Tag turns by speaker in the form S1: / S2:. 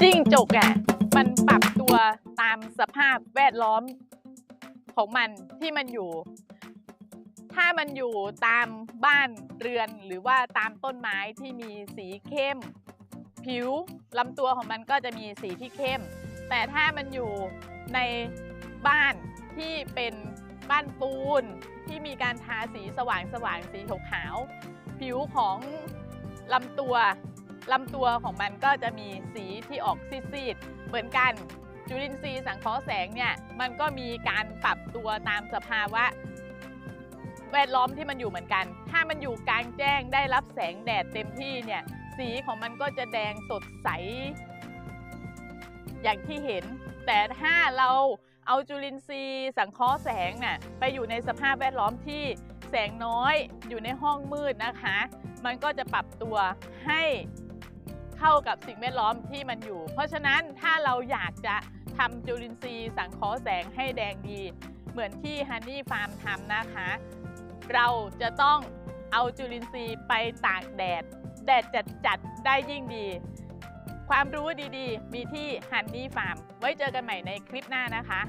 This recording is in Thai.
S1: จิ้งจกอะมันปรับตัวตามสภาพแวดล้อมของมันที่มันอยู่ ถ้ามันอยู่ตามบ้านเรือนหรือว่าตามต้นไม้ที่มีสีเข้ม ผิวลำตัวของมันก็จะมีสีที่เข้ม แต่ถ้ามันอยู่ในบ้านที่เป็นบ้านปูนที่มีการทาสีสว่างสว่างๆสีขาวผิวของลำตัว ลำตัวของมันก็จะมีสีที่ออกซีดๆเหมือนกันจุลินทรีย์สังเคราะห์แสงเนี่ยมันก็มีการปรับตัวตามสภาวะ แวดล้อมที่มันอยู่เหมือนกัน ถ้ามันอยู่กลางแจ้งได้รับแสงแดดเต็มที่เนี่ยสีของมันก็จะแดงสดใส อย่างที่เห็น แต่ถ้าเราเอาจุลินทรีย์สังเคราะห์แสงน่ะไปอยู่ในสภาพแวดล้อมที่แสงน้อยอยู่ในห้องมืดนะคะ มันก็จะปรับตัวให้ เข้ากับสิ่งแวดล้อมที่มันอยู่ เพราะฉะนั้นถ้าเราอยากจะทำจุลินทรีย์สังเคราะห์แสงให้แดงดี เหมือนที่ฮันนี่ฟาร์มทำนะคะ เราจะต้องเอาจุลินทรีย์ไปตากแดด แดดจัดๆได้ยิ่งดี ความรู้ดีๆ มีที่ฮันนี่ฟาร์ม ไว้เจอกันใหม่ในคลิปหน้านะคะ